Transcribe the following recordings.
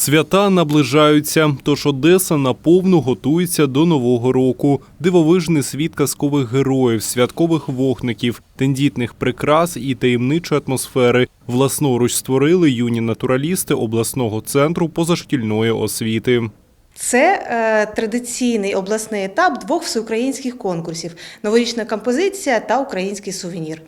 Свята наближаються, тож Одеса наповну готується до нового року. Дивовижний світ казкових героїв, святкових вогників, тендітних прикрас і таємничої атмосфери власноруч створили юні натуралісти обласного центру позашкільної освіти. Це е, традиційний обласний етап двох всеукраїнських конкурсів: новорічна композиція та український сувенір.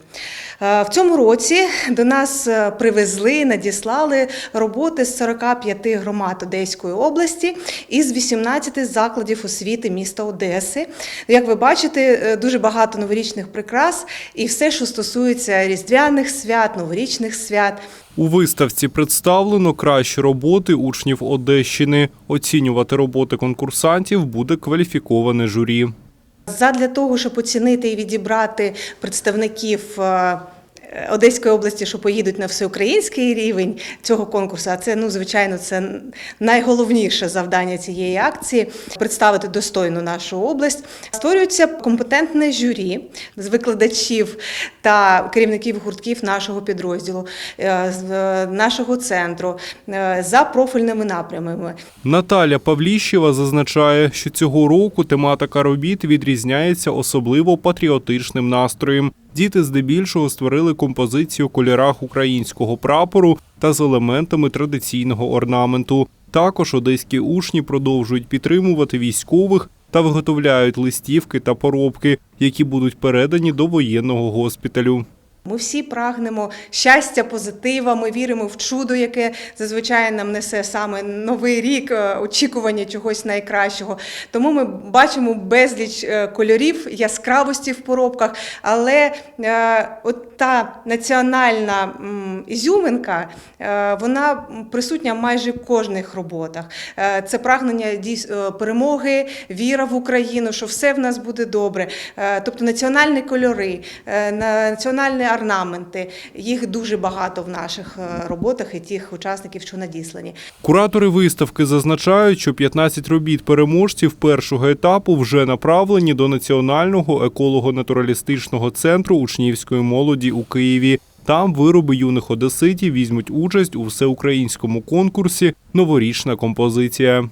Е, в цьому році до нас е, привезли, надіслали роботи з 45 громад Одеської області і з 18 закладів освіти міста Одеси. Як ви бачите, е, дуже багато новорічних прикрас і все, що стосується різдвяних свят, новорічних свят. У виставці представлено кращі роботи учнів Одещини. Оцінювати роботи конкурсантів буде кваліфіковане журі. Задля того, щоб оцінити і відібрати представників е, Одеської області, що поїдуть на всеукраїнський рівень цього конкурсу, а це ну звичайно це найголовніше завдання цієї акції представити достойно нашу область. Створюється компетентне журі з викладачів та керівників гуртків нашого підрозділу, е, е, нашого центру е, за профільними напрямами. Наталя Павліщева зазначає, що цього року тематика робіт відрізняється особливо патріотичним настроєм. Діти здебільшого створили композицію у кольорах українського прапору та з елементами традиційного орнаменту. Також одеські учні продовжують підтримувати військових та виготовляють листівки та поробки, які будуть передані до воєнного госпіталю. Ми всі прагнемо щастя, позитива. Ми віримо в чудо, яке зазвичай нам несе саме новий рік, е, очікування чогось найкращого. Тому ми бачимо безліч е, кольорів, яскравості в поробках. Але е, от та національна ізюминка, вона присутня майже кожних роботах. Це прагнення перемоги, віра в Україну, що все в нас буде добре. Тобто національні кольори, е, національні орнаменти, їх дуже багато в наших е, роботах і тих учасників, що надіслані. Куратори виставки зазначають, що 15 робіт переможців першого етапу вже направлені до Національного еколого-натуралістичного центру учнівської молоді у Києві. Там вироби юних одеситів візьмуть участь у всеукраїнському конкурсі Новорічна композиція.